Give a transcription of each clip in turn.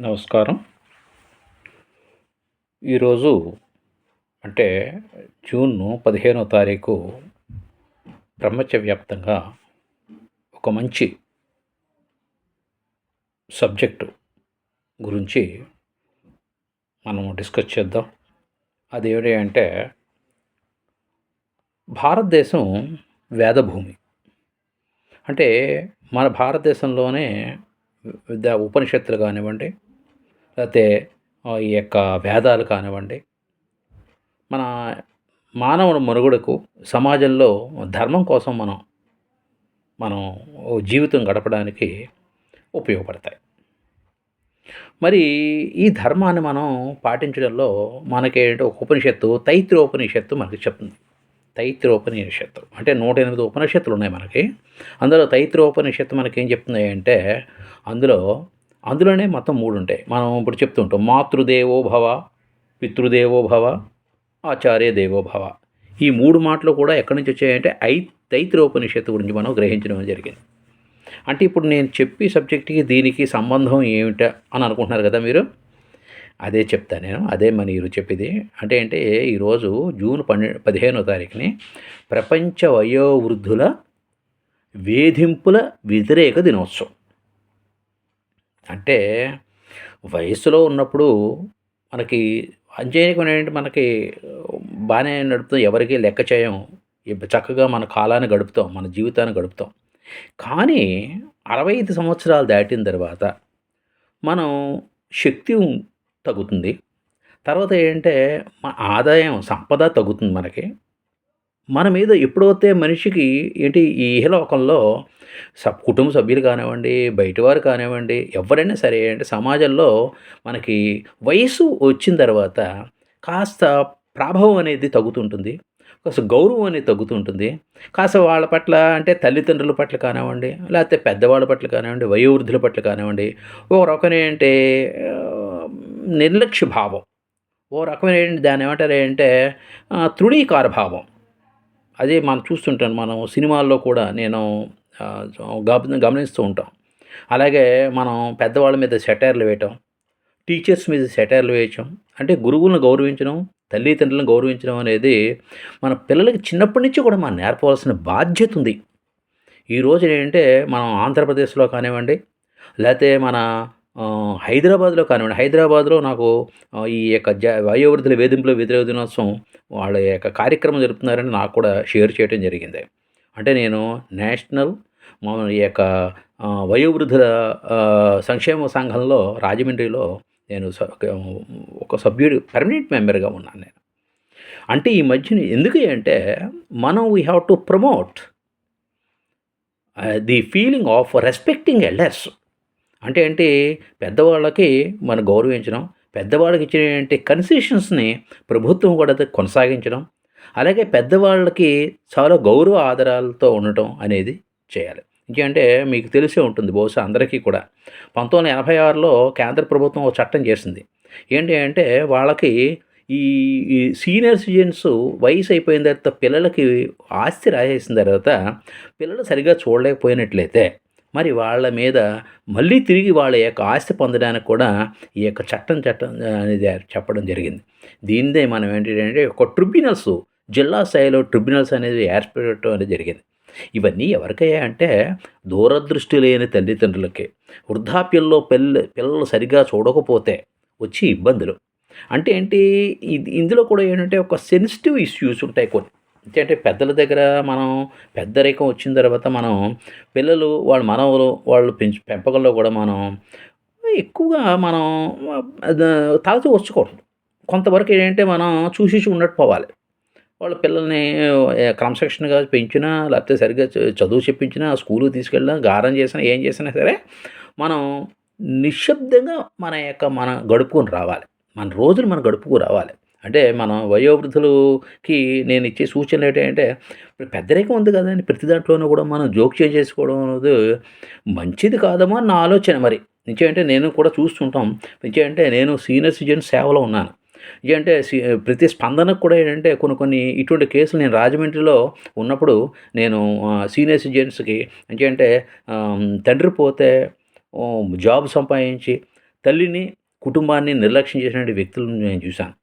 నమస్కారం. ఈరోజు అంటే జూన్ పదిహేనో తారీఖు ప్రపంచవ్యాప్తంగా ఒక మంచి సబ్జెక్టు గురించి మనం డిస్కస్ చేద్దాం. అది ఏమిటి అంటే భారతదేశం వేదభూమి. అంటే మన భారతదేశంలోనే విద్యా ఉపనిషత్తులు కానివ్వండి లేకపోతే ఈ యొక్క వేదాలు కానివ్వండి మన మానవుని మనుగడకు సమాజంలో ధర్మం కోసం మనం మనం జీవితం గడపడానికి ఉపయోగపడతాయి. మరి ఈ ధర్మాన్ని మనం పాటించడంలో మనకి ఒక ఉపనిషత్తు తైత్రోపనిషత్తు మనకి చెప్తుంది. తైత్రోపనిషత్తు. అంటే నూట ఎనిమిది ఉపనిషత్తులు ఉన్నాయి మనకి. అందులో తైత్రోపనిషత్తు మనకి ఏం అంటే అందులో అందులోనే మొత్తం మూడు ఉంటాయి మనం ఇప్పుడు చెప్తుంటాం మాతృదేవో భవ పితృదేవో భవ ఆచార్య దేవో భవ. ఈ మూడు మాటలు కూడా ఎక్కడి నుంచి వచ్చాయంటే ఐ తైత్రోపనిషత్తు గురించి మనం గ్రహించడం జరిగింది. అంటే ఇప్పుడు నేను చెప్పే సబ్జెక్ట్కి దీనికి సంబంధం ఏమిటా అని అనుకుంటున్నారు కదా మీరు? అదే చెప్తాను నేను అదే మన ఈరోజు చెప్పేది. అంటే అంటే ఈరోజు జూన్ పన్నె పదిహేనో తారీఖుని ప్రపంచ వయోవృద్ధుల వేధింపుల వ్యతిరేక దినోత్సవం. అంటే వయసులో ఉన్నప్పుడు మనకి అంచేయకం మనకి బాగానే నడుపుతాం ఎవరికి లెక్క చేయం. చక్కగా మన కాలాన్ని గడుపుతాం మన జీవితాన్ని గడుపుతాం. కానీ అరవై ఐదు సంవత్సరాలు దాటిన తర్వాత మనం శక్తి ఉం- తగ్గుతుంది. తర్వాత ఏంటంటే మన ఆదాయం సంపద తగ్గుతుంది మనకి. మన మీద ఎప్పుడైతే మనిషికి ఏంటి ఈ లోకంలో సబ్ కుటుంబ సభ్యులు కానివ్వండి బయటవారు కానివ్వండి ఎవరైనా సరే అంటే సమాజంలో మనకి వయసు వచ్చిన తర్వాత కాస్త ప్రభావం అనేది తగ్గుతుంటుంది. కాస్త గౌరవం అనేది తగ్గుతుంటుంది. కాస్త వాళ్ళ పట్ల అంటే తల్లిదండ్రుల పట్ల కానివ్వండి లేకపోతే పెద్దవాళ్ళ పట్ల కానివ్వండి వయోవృద్ధుల పట్ల కానివ్వండి ఒక రకం ఏంటంటే నిర్లక్ష్య భావం ఓ రకమైన దాని ఏమంటారు అంటే తృణీకార భావం అదే మనం చూస్తుంటాను మనం సినిమాల్లో కూడా నేను గమనిస్తూ ఉంటాం. అలాగే మనం పెద్దవాళ్ళ మీద సెటైర్లు వేయటం టీచర్స్ మీద సెటైర్లు వేయటం అంటే గురువులను గౌరవించడం తల్లిదండ్రులను గౌరవించడం అనేది మన పిల్లలకి చిన్నప్పటి నుంచి కూడా మనం నేర్పవలసిన బాధ్యత ఉంది. ఈ రోజు ఏంటంటే మనం ఆంధ్రప్రదేశ్లో కానివ్వండి లేకపోతే మన హైదరాబాద్లో కానివ్వండి హైదరాబాద్లో నాకు ఈ యొక్క జ వయోవృద్ధుల వేధింపుల వ్యతిరేక దినోత్సవం వాళ్ళ యొక్క కార్యక్రమం జరుపుతున్నారని నాకు కూడా షేర్ చేయడం జరిగింది. అంటే నేను నేషనల్ మా ఈ యొక్క వయోవృద్ధుల సంక్షేమ సంఘంలో రాజమండ్రిలో నేను స- ఒక సభ్యుడు పర్మనెంట్ మెంబర్గా ఉన్నాను నేను. అంటే ఈ మధ్యన ఎందుకు అంటే మనం we have to promote the feeling of respecting elders అంటే ఏంటి? పెద్దవాళ్ళకి మనం గౌరవించడం పెద్దవాళ్ళకి ఇచ్చినటువంటి కన్సెషన్స్ని ప్రభుత్వం కూడా కొనసాగించడం అలాగే పెద్దవాళ్ళకి చాలా గౌరవ ఆధారాలతో ఉండటం అనేది చేయాలి. ఇంకేంటే మీకు తెలిసే ఉంటుంది బహుశా అందరికీ కూడా. పంతొమ్మిది వందల ఎనభై ఆరులో కేంద్ర ప్రభుత్వం ఒక చట్టం చేసింది. ఏంటి అంటే వాళ్ళకి ఈ ఈ సీనియర్ సిటిజన్స్ వయసు అయిపోయిన తర్వాత పిల్లలకి ఆస్తి రాసేసిన తర్వాత పిల్లలు సరిగ్గా చూడలేకపోయినట్లయితే మరి వాళ్ళ మీద మళ్ళీ తిరిగి వాళ్ళ యొక్క ఆస్తి పొందడానికి కూడా ఈ యొక్క చట్టం చట్టం అనేది చెప్పడం జరిగింది. దీనిదే మనం ఏంటంటే ఒక ట్రిబ్యునల్స్ జిల్లా స్థాయిలో ట్రిబ్యునల్స్ అనేది ఏర్పడటం అనేది జరిగింది. ఇవన్నీ ఎవరికయ్యా అంటే దూరదృష్టి లేని తల్లిదండ్రులకి. వృద్ధాప్యంలో పిల్ల పిల్లలు సరిగా చూడకపోతే వచ్చి ఇబ్బందులు. అంటే ఏంటి ఇది ఇందులో కూడా ఏంటంటే ఒక సెన్సిటివ్ ఇష్యూస్ ఉంటాయి కొన్ని. అంటే పెద్దల దగ్గర మనం పెద్దరికం వచ్చిన తర్వాత మనం పిల్లలు వాళ్ళ మనవలు వాళ్ళు పెంచు పెంపకంలో కూడా మనం ఎక్కువగా మనం అది తలచి కొంతవరకు ఏంటంటే మనం చూసి చూసి ఉన్నట్టు పోవాలి. వాళ్ళ పిల్లల్ని క్రమశిక్షణగా పెంచినా లేకపోతే సరిగ్గా చదువు చెప్పించినా స్కూల్కి తీసుకెళ్ళినా గారం చేసినా ఏం చేసినా సరే మనం నిశ్శబ్దంగా మన యొక్క మన గడుపుకొని రావాలి. మన రోజులు మనం గడుపుకు రావాలి. అంటే మనం వయోవృద్ధులకి నేను ఇచ్చే సూచనలు ఏంటంటే పెద్దరికం ఉంది కదండి ప్రతి దాంట్లోనూ కూడా మనం జోక్యం చేసుకోవడం అనేది మంచిది కాదమో నా ఆలోచన మరి. నిజమంటే నేను కూడా చూస్తుంటాం. నిజమంటే నేను సీనియర్ సిటిజన్ సేవలో ఉన్నాను. ఏంటంటే సి- ప్రతి స్పందనకు కూడా ఏంటంటే కొన్ని కొన్ని ఇటువంటి కేసులు నేను రాజమండ్రిలో ఉన్నప్పుడు నేను సీనియర్ సిటిజన్స్కి ఏంటంటే తండ్రి పోతే జాబ్ సంపాదించి తల్లిని కుటుంబాన్ని నిర్లక్ష్యం చేసినటువంటి వ్యక్తులను నేను చూశాను.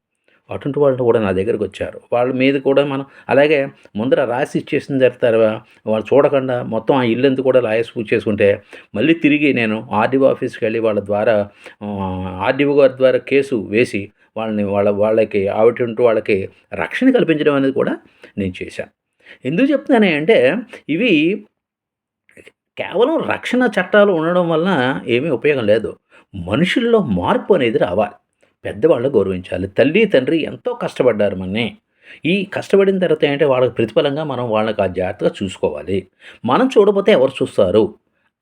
అటువంటి వాళ్ళు కూడా నా దగ్గరకు వచ్చారు. వాళ్ళ మీద కూడా మనం అలాగే ముందర రాసి ఇచ్చేసిన తర్వాత వాళ్ళు చూడకుండా మొత్తం ఆ ఇల్లంతా కూడా లాయర్స్ పూజ చేసుకుంటే మళ్ళీ తిరిగి నేను ఆర్డీఓ ఆఫీస్కి వెళ్ళి వాళ్ళ ద్వారా ఆర్డీఓ గారి ద్వారా కేసు వేసి వాళ్ళని వాళ్ళ వాళ్ళకి ఆవిటంటూ వాళ్ళకి రక్షణ కల్పించడం అనేది కూడా నేను చేశాను. ఎందుకు చెప్తున్నానే అంటే ఇవి కేవలం రక్షణ చట్టాలు ఉండడం వలన ఏమీ ఉపయోగం లేదు. మనుషుల్లో మార్పు అనేది రావాలి. పెద్దవాళ్ళు గౌరవించాలి. తల్లి తండ్రి ఎంతో కష్టపడ్డారు మనని. ఈ కష్టపడిన తర్వాత ఏంటంటే వాళ్ళకి ప్రతిఫలంగా మనం వాళ్ళకి ఆ జాగ్రత్తగా చూసుకోవాలి. మనం చూడకపోతే ఎవరు చూస్తారు?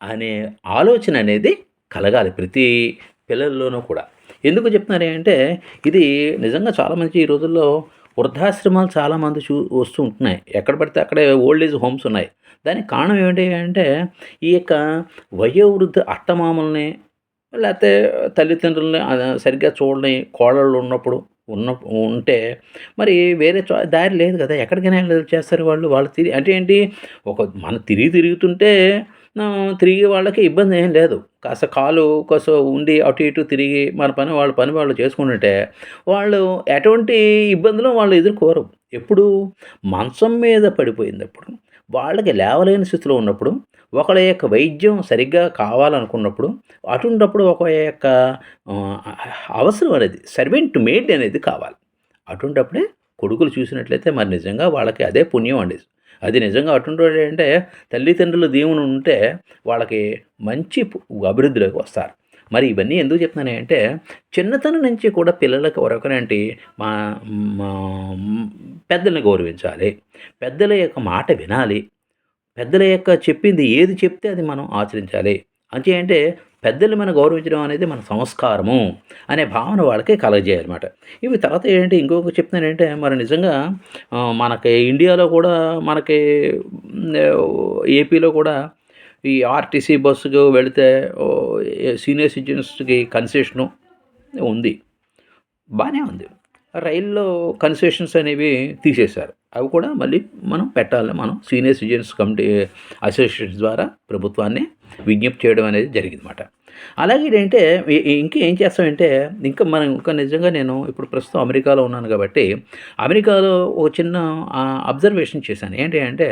అనే ఆలోచన అనేది కలగాలి ప్రతి పిల్లల్లోనూ కూడా. ఎందుకు చెప్తున్నారు అంటే ఇది నిజంగా చాలామంది ఈ రోజుల్లో వృద్ధాశ్రమాలు చాలామంది చూ వస్తూ ఉంటున్నాయి. ఎక్కడ పడితే అక్కడే ఓల్డ్ ఏజ్ హోమ్స్ ఉన్నాయి. దానికి కారణం ఏంటి అంటే ఈ యొక్క వయోవృద్ధ అత్తమామల్ని లేకపోతే తల్లిదండ్రులని సరిగ్గా చూడని కోడళ్ళు ఉన్నప్పుడు ఉన్న ఉంటే మరి వేరే దారి లేదు కదా. ఎక్కడికైనా చేస్తారు వాళ్ళు. వాళ్ళు తిరిగి అంటే ఏంటి? ఒక మనం తిరిగి తిరుగుతుంటే తిరిగి వాళ్ళకి ఇబ్బంది ఏం లేదు. కాస్త కాలు కాస్త ఉండి అటు ఇటు తిరిగి మన పని వాళ్ళ పని వాళ్ళు చేసుకుంటుంటే వాళ్ళు ఎటువంటి ఇబ్బందులు వాళ్ళు ఎదుర్కోరు. ఎప్పుడు? మంచం మీద పడిపోయినప్పుడు వాళ్ళకి లేవలేని స్థితిలో ఉన్నప్పుడు ఒకళ్ళ యొక్క వైద్యం సరిగ్గా కావాలనుకున్నప్పుడు అటుండప్పుడు ఒక యొక్క అవసరం అనేది సర్వెంట్ మేడ్ అనేది కావాలి. అటుండప్పుడే కొడుకులు చూసినట్లయితే మరి నిజంగా వాళ్ళకి అదే పుణ్యం అండి. అది నిజంగా అటువంటి అంటే తల్లిదండ్రులు దేవుని ఉంటే వాళ్ళకి మంచి అభివృద్ధిలోకి వస్తారు. మరి ఇవన్నీ ఎందుకు చెప్తున్నాను అంటే చిన్నతనం నుంచి కూడా పిల్లలకు ఒకరంటే మా పెద్దల్ని గౌరవించాలి. పెద్దల యొక్క మాట వినాలి. పెద్దల యొక్క చెప్పింది ఏది చెప్తే అది మనం ఆచరించాలి. అంతే అంటే పెద్దలు మనం గౌరవించడం అనేది మన సంస్కారము అనే భావన వాళ్ళకి కలగజేయాలన్నమాట. ఇవి తర్వాత ఏంటంటే ఇంకొక చెప్తున్నానంటే మరి నిజంగా మనకి ఇండియాలో కూడా మనకి ఏపీలో కూడా ఈ ఆర్టీసీ బస్సుకు వెళితే సీనియర్ సిటిజన్స్కి కన్సెషను ఉంది. బాగానే ఉంది. రైల్లో కన్సెషన్స్ అనేవి తీసేశారు. అవి కూడా మళ్ళీ మనం పెట్టాలి. మనం సీనియర్ సిటిజన్స్ కమిటీ అసోసియేషన్ ద్వారా ప్రభుత్వాన్ని విజ్ఞప్తి చేయడం అనేది జరిగిందన్నమాట. అలాగే ఏంటంటే ఇంకా ఏం చేస్తామంటే ఇంకా మనం ఇంకా నిజంగా నేను ఇప్పుడు ప్రస్తుతం అమెరికాలో ఉన్నాను కాబట్టి అమెరికాలో ఒక చిన్న అబ్జర్వేషన్ చేశాను. ఏంటి అంటే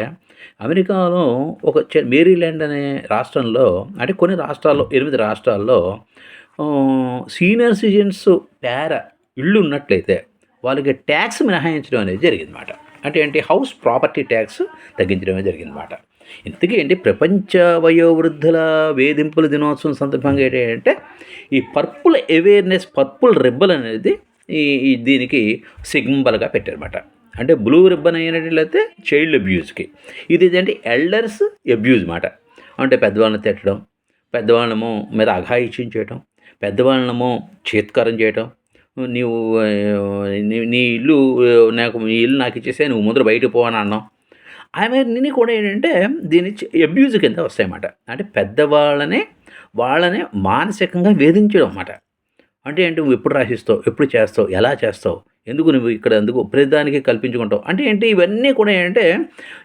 అమెరికాలో ఒక మేరీల్యాండ్ అనే రాష్ట్రంలో అంటే కొన్ని రాష్ట్రాల్లో ఎనిమిది రాష్ట్రాల్లో సీనియర్ సిటిజన్స్ పేర ఇళ్ళు ఉన్నట్లయితే వాళ్ళకి ట్యాక్స్ మినహాయించడం అనేది జరిగిందన్నమాట. అంటే ఏంటి హౌస్ ప్రాపర్టీ ట్యాక్స్ తగ్గించడమే జరిగిందన్నమాట. ఇంతకీ ఏంటి ప్రపంచ వయోవృద్ధుల వేధింపుల దినోత్సవం సందర్భంగా ఏంటంటే ఈ పర్పుల్ అవేర్నెస్ పర్పుల్ రిబ్బల్ అనేది ఈ దీనికి సిగ్ంబల్గా పెట్టారన్నమాట. అంటే బ్లూ రిబ్బన్ అయినట్లయితే చైల్డ్ అబ్యూస్కి ఇది ఏంటంటే ఎల్డర్స్ అబ్యూజ్ మాట అంటే పెద్దవాళ్ళని తిట్టడం పెద్దవాళ్ళము మీద అఘాయిత్యం చేయటం పెద్దవాళ్ళము చేత్కారం చేయటం నీవు నీ ఇల్లు నాకు నీ ఇల్లు నాకు ఇచ్చేసే నువ్వు ముందర బయటకు పోవని అన్నాం ఆమె నిన్ను కూడా ఏంటంటే దీని అబ్యూజ్ కింద వస్తాయన్నమాట. అంటే పెద్దవాళ్ళనే వాళ్ళని మానసికంగా వేధించడం అన్నమాట. అంటే ఏంటి నువ్వు ఎప్పుడు రాసిస్తావు ఎప్పుడు చేస్తావు ఎలా చేస్తావు ఎందుకు నువ్వు ఇక్కడ ఎందుకు ప్రతిదానికి కల్పించుకుంటావు? అంటే ఏంటి ఇవన్నీ కూడా ఏంటంటే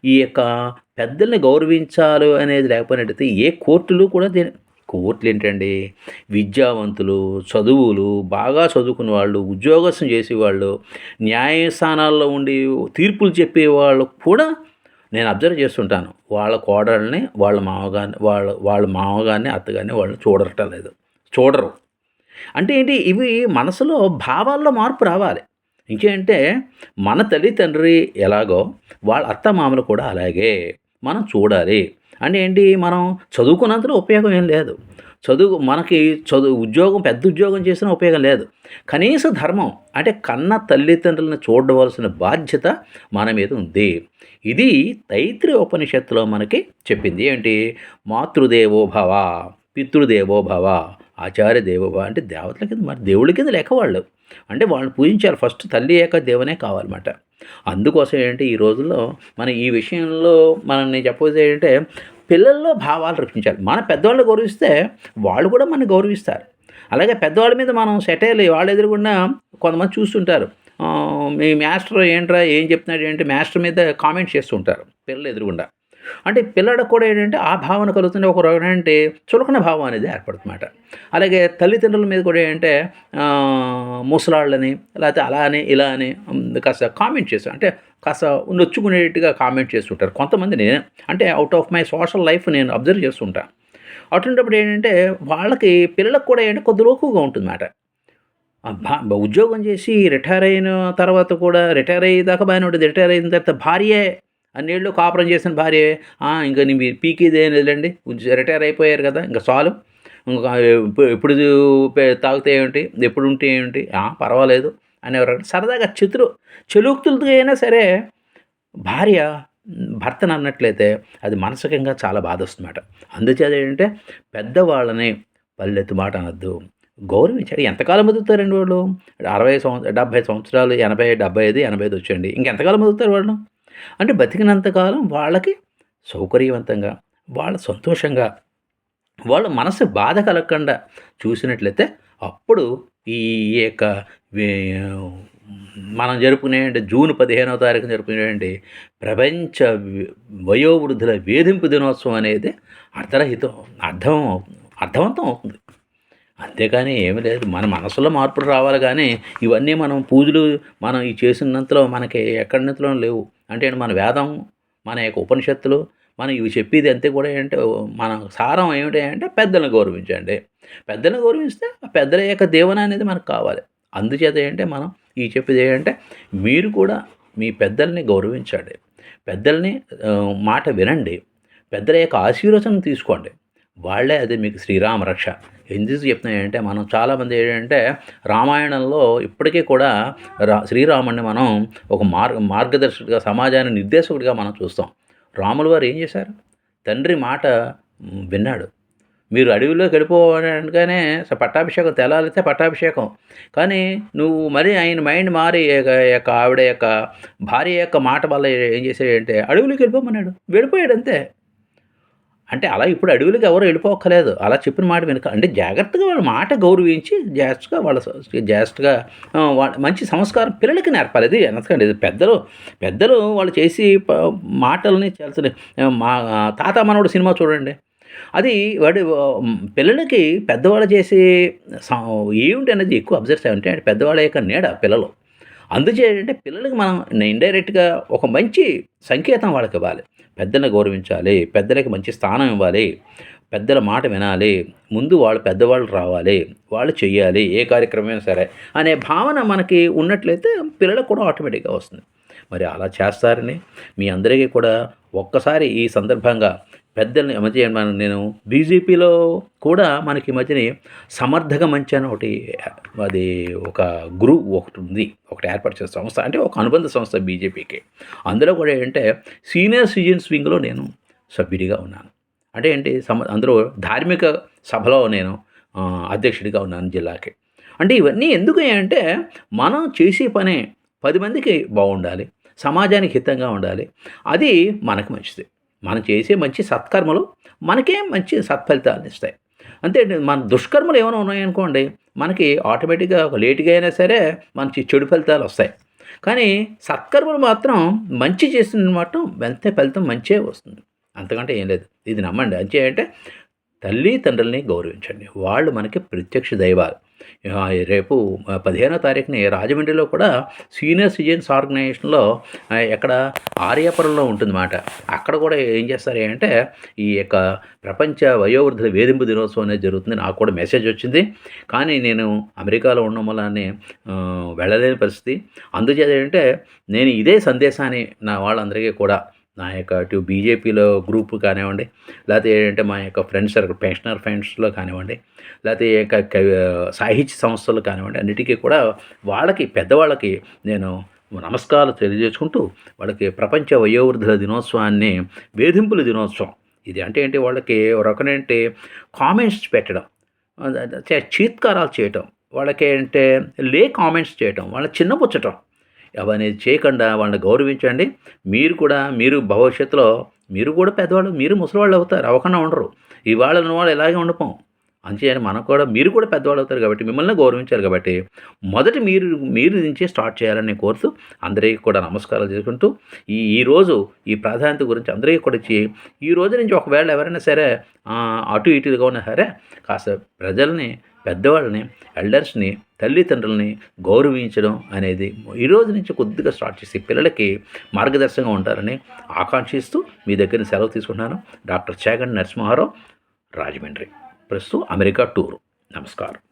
ఈ యొక్క పెద్దల్ని గౌరవించాలి అనేది లేకపోయినట్టయితే ఏ కోర్టులు కూడా దీని కోర్టులు ఏంటండి విద్యావంతులు చదువులు బాగా చదువుకున్న వాళ్ళు ఉద్యోగస్తులు చేసేవాళ్ళు న్యాయస్థానాల్లో ఉండి తీర్పులు చెప్పేవాళ్ళు కూడా నేను అబ్జర్వ్ చేస్తుంటాను. వాళ్ళ కోడల్ని వాళ్ళ మామగారిని వాళ్ళ వాళ్ళ మామగారిని అత్తగారిని వాళ్ళు చూడటం లేదు చూడరు. అంటే ఏంటి? ఇవి మనసులో భావాల్లో మార్పు రావాలి. ఇంకేంటే మన తల్లి తండ్రి ఎలాగో వాళ్ళ అత్త మామలు కూడా అలాగే. మనం చూడాలి. అంటే ఏంటి? మనం చదువుకున్నంతలో ఉపయోగం ఏం లేదు. చదువు మనకి చదువు ఉద్యోగం పెద్ద ఉద్యోగం చేసినా ఉపయోగం లేదు. కనీస ధర్మం అంటే కన్న తల్లిదండ్రులను చూడవలసిన బాధ్యత మన మీద ఉంది. ఇది తైత్రి ఉపనిషత్తులో మనకి చెప్పింది. ఏంటి? మాతృదేవో భవ పితృదేవో భవ ఆచార్య దేవోభవ అంటే దేవతల కింద మరి దేవుడి కింద లెక్క వాళ్ళు. అంటే వాళ్ళని పూజించాలి ఫస్ట్ తల్లి ఏక దేవునే కావాలన్నమాట. అందుకోసం ఏంటంటే ఈ రోజుల్లో మన ఈ విషయంలో మనం నేను ఏంటంటే పిల్లల్లో భావాలు రక్షించాలి మన పెద్దవాళ్ళు గౌరవిస్తే వాళ్ళు కూడా మనం గౌరవిస్తారు. అలాగే పెద్దవాళ్ళ మీద మనం సెటైల్ వాళ్ళు ఎదురుకుండా కొంతమంది చూస్తుంటారు. మీ మాస్టర్ ఏంట్రా ఏం చెప్తున్నాడు ఏంటి మాస్టర్ మీద కామెంట్ చేస్తుంటారు పిల్లలు ఎదురుగుండా. అంటే పిల్లడికి కూడా ఏంటంటే ఆ భావన కలుగుతుంది ఒక అంటే చులకన భావం అనేది ఏర్పడుతుందన్నమాట. అలాగే తల్లిదండ్రుల మీద కూడా ఏంటంటే ముసలాళ్ళని లేకపోతే అలా అని ఇలా అని కాస్త కామెంట్ చేసాను అంటే కాస్త నొచ్చుకునేట్టుగా కామెంట్ చేస్తుంటారు. కొంతమంది నేను అంటే out of my social life నేను అబ్జర్వ్ చేస్తుంటాను అటువంటిప్పుడు ఏంటంటే వాళ్ళకి పిల్లలకు కూడా ఏంటంటే కొద్ది లోకుగా ఉంటుందన్నమాట. ఉద్యోగం చేసి రిటైర్ అయిన తర్వాత కూడా రిటైర్ అయ్యేదాకా బాగానే ఉంటుంది. రిటైర్ అయిన తర్వాత భార్యే అన్నేళ్ళు కాపురం చేసిన భార్య ఇంకా నీ మీరు పీకేదేం లేదండి రిటైర్ అయిపోయారు కదా ఇంకా చాలు. ఇంకా ఎప్పుడు తాగితే ఏమిటి ఎప్పుడు ఉంటే ఏమిటి పర్వాలేదు. అనేవారు. సరదాగా చిత్రు చెలుక్తులతో అయినా సరే భార్య భర్తను అన్నట్లయితే అది మానసికంగా చాలా బాధ వస్తుందన్నమాట అందుచేత ఏంటంటే పెద్దవాళ్ళని పల్లెత్తు మాట అనొద్దు. గౌరవించాడు ఎంతకాలం బతుకుతారండి వాళ్ళు? అరవై సంవత్సరం డెబ్భై సంవత్సరాలు ఎనభై డెబ్బై ఐదు ఎనభై ఐదు వచ్చండి ఇంకెంతకాలం బతుకుతారు వాళ్ళు? అంటే బతికినంతకాలం వాళ్ళకి సౌకర్యవంతంగా వాళ్ళ సంతోషంగా వాళ్ళ మనసు బాధ కలగకుండా చూసినట్లయితే అప్పుడు ఈ యొక్క మనం జరుపుకునే జూన్ పదిహేనవ తారీఖు జరుపుకునేటువంటి ప్రపంచ వయోవృద్ధుల వేధింపు దినోత్సవం అనేది అర్ధరహితం అర్థం అర్థవంతం అవుతుంది. అంతేకాని ఏమీ లేదు మన మనసులో మార్పులు రావాలి కానీ ఇవన్నీ మనం పూజలు మనం ఈ చేసినంతలో మనకి ఎక్కడి లేవు. అంటే మన వేదం మన యొక్క ఉపనిషత్తులు మనం ఇవి చెప్పేది అంతే కూడా ఏంటంటే మన సారం ఏమిటి అంటే పెద్దలను గౌరవించండి. పెద్దలను గౌరవిస్తే ఆ పెద్దల యొక్క దేవన అనేది మనకు కావాలి. అందుచేత ఏంటంటే మనం ఈ చెప్పేది ఏంటంటే మీరు కూడా మీ పెద్దల్ని గౌరవించండి. పెద్దల్ని మాట వినండి. పెద్దల యొక్క ఆశీర్వచనం తీసుకోండి. వాళ్ళే అది మీకు శ్రీరామ రక్ష. ఎందుకు చెప్తున్నాయంటే మనం చాలామంది ఏంటంటే రామాయణంలో ఇప్పటికీ కూడా రా శ్రీరాముడిని మనం ఒక మార్గ మార్గదర్శకుడిగా సమాజాన్ని నిర్దేశకుడిగా మనం చూస్తాం. రాములు వారు ఏం చేశారు? తండ్రి మాట విన్నాడు. మీరు అడవిలోకి వెళ్ళిపోవడానికనే పట్టాభిషేకం తెలాలితే పట్టాభిషేకం. కానీ నువ్వు మరి ఆయన మైండ్ మారి యొక్క- యొక్క ఆవిడ యొక్క భార్య యొక్క మాట వల్ల ఏం చేశాడంటే అడవిలోకి వెళ్ళిపోమన్నాడు. వెళ్ళిపోయాడు అంతే అంటే అలా ఇప్పుడు అడవులకు ఎవరు వెళ్ళిపోక్కలేదు అలా చెప్పిన మాట వెనుక అంటే జాగ్రత్తగా వాళ్ళ మాట గౌరవించి జాస్ట్గా వాళ్ళ జాస్ట్గా మంచి సంస్కారం పిల్లలకి నేర్పాలి. ఇది ఎందుకంటే ఇది పెద్దలు పెద్దలు వాళ్ళు చేసి మాటలని మాటల్ని మా తాత మనవడు సినిమా చూడండి. అది వాడు పిల్లలకి పెద్దవాళ్ళు చేసే ఏమిటి అనేది ఎక్కువ అబ్జర్వ్ చేయాలంటే అంటే పెద్దవాళ్ళ యొక్క నీడ పిల్లలు. అందుచేయంటే పిల్లలకి మనం ఇండైరెక్ట్గా ఒక మంచి సంకేతం వాళ్ళకి ఇవ్వాలి. పెద్దలను గౌరవించాలి పెద్దలకి మంచి స్థానం ఇవ్వాలి పెద్దల మాట వినాలి ముందు వాళ్ళు పెద్దవాళ్ళు రావాలి వాళ్ళు చెయ్యాలి ఏ కార్యక్రమమైనా సరే అనే భావన మనకి ఉన్నట్లయితే పిల్లలకు కూడా ఆటోమేటిక్గా వస్తుంది. మరి అలా చేస్తారని మీ అందరికీ కూడా ఒక్కసారి ఈ సందర్భంగా పెద్దల్ని ఈ మధ్య నేను బీజేపీలో కూడా మనకి ఈ మధ్యని సమర్థక మంచి అని ఒకటి అది ఒక గ్రూప్ ఒకటి ఉంది. ఒకటి ఏర్పాటు చేసిన సంస్థ అంటే ఒక అనుబంధ సంస్థ బీజేపీకి. అందులో కూడా ఏంటంటే సీనియర్ సిటిజన్స్ వింగ్లో నేను సభ్యుడిగా ఉన్నాను. అంటే ఏంటి సమ అందులో ధార్మిక సభలో నేను అధ్యక్షుడిగా ఉన్నాను జిల్లాకి. అంటే ఇవన్నీ ఎందుకు అంటే మనం చేసే పని పది మందికి బాగుండాలి సమాజానికి హితంగా ఉండాలి అది మనకు మంచిది. మనం చేసే మంచి సత్కర్మలు మనకే మంచి సత్ఫలితాలను ఇస్తాయి. అంతే మన దుష్కర్మలు ఏమైనా ఉన్నాయనుకోండి మనకి ఆటోమేటిక్గా ఒక లేటుగా అయినా సరే మనకి చెడు ఫలితాలు వస్తాయి. కానీ సత్కర్మలు మాత్రం మంచి చేసిన మాత్రం వెళ్తే ఫలితం మంచే వస్తుంది. అంతకంటే ఏం లేదు. ఇది నమ్మండి. అంతే అంటే తల్లి తండ్రుల్ని గౌరవించండి. వాళ్ళు మనకి ప్రత్యక్ష దైవాలు. రేపు పదిహేనో తారీఖుని రాజమండ్రిలో కూడా సీనియర్ సిటిజన్స్ ఆర్గనైజేషన్లో ఎక్కడ ఆర్యాపురంలో ఉంటుందన్నమాట. అక్కడ కూడా ఏం చేస్తారు అంటే ఈ యొక్క ప్రపంచ వయోవృద్ధుల వేధింపు దినోత్సవం అనేది జరుగుతుంది. నాకు కూడా మెసేజ్ వచ్చింది. కానీ నేను అమెరికాలో ఉండడం వల్లనే వెళ్ళలేని పరిస్థితి. అందుచేత ఏంటంటే నేను ఇదే సందేశాన్ని నా వాళ్ళందరికీ కూడా నా యొక్క టూ బీజేపీలో గ్రూప్ కానివ్వండి లేకపోతే ఏంటంటే మా యొక్క ఫ్రెండ్స్ సర్కిల్ పెన్షనర్ ఫ్రెండ్స్లో కానివ్వండి లేకపోతే యొక్క సాహిత్య సంస్థలు కానివ్వండి అన్నిటికీ కూడా వాళ్ళకి పెద్దవాళ్ళకి నేను నమస్కారాలు తెలియజేసుకుంటూ వాళ్ళకి ప్రపంచ వయోవృద్ధుల దినోత్సవాన్ని వేధింపుల దినోత్సవం ఇది అంటే ఏంటి? వాళ్ళకి ఒక రకమేంటి కామెంట్స్ పెట్టడం చే- చీత్కారాలు చేయటం వాళ్ళకి ఏంటంటే లే కామెంట్స్ చేయటం వాళ్ళ చిన్నపుచ్చటం అవనేది చేయకుండా వాళ్ళని గౌరవించండి. మీరు కూడా మీరు భవిష్యత్తులో మీరు కూడా పెద్దవాళ్ళు మీరు ముసలివాళ్ళు అవుతారు. అవ్వకుండా ఉండరు. ఇవాళ ఉన్న వాళ్ళు ఇలాగే ఉండిపోం. అంచేయని మనం కూడా మీరు కూడా పెద్దవాళ్ళు అవుతారు కాబట్టి మిమ్మల్ని గౌరవించారు కాబట్టి మొదటి మీరు మీరు నుంచే స్టార్ట్ చేయాలని కోరుతూ అందరికీ కూడా నమస్కారాలు చేసుకుంటూ ఈ ఈరోజు ఈ ప్రాధాన్యత గురించి అందరికీ కూడా ఇచ్చి ఈ రోజు నుంచి ఒకవేళ ఎవరైనా సరే అటు ఇటుగా ఉన్నా సరే కాస్త ప్రజల్ని పెద్దవాళ్ళని ఎల్డర్స్ని తల్లిదండ్రులని గౌరవించడం అనేది ఈరోజు నుంచి కొద్దిగా స్టార్ట్ చేసి పిల్లలకి మార్గదర్శకంగా ఉంటారని ఆకాంక్షిస్తూ మీ దగ్గర సెలవు తీసుకుంటున్నాను. డాక్టర్ చాగండి నరసింహారావు రాజమండ్రి. ప్రస్తుతం అమెరికా టూరు. నమస్కారం.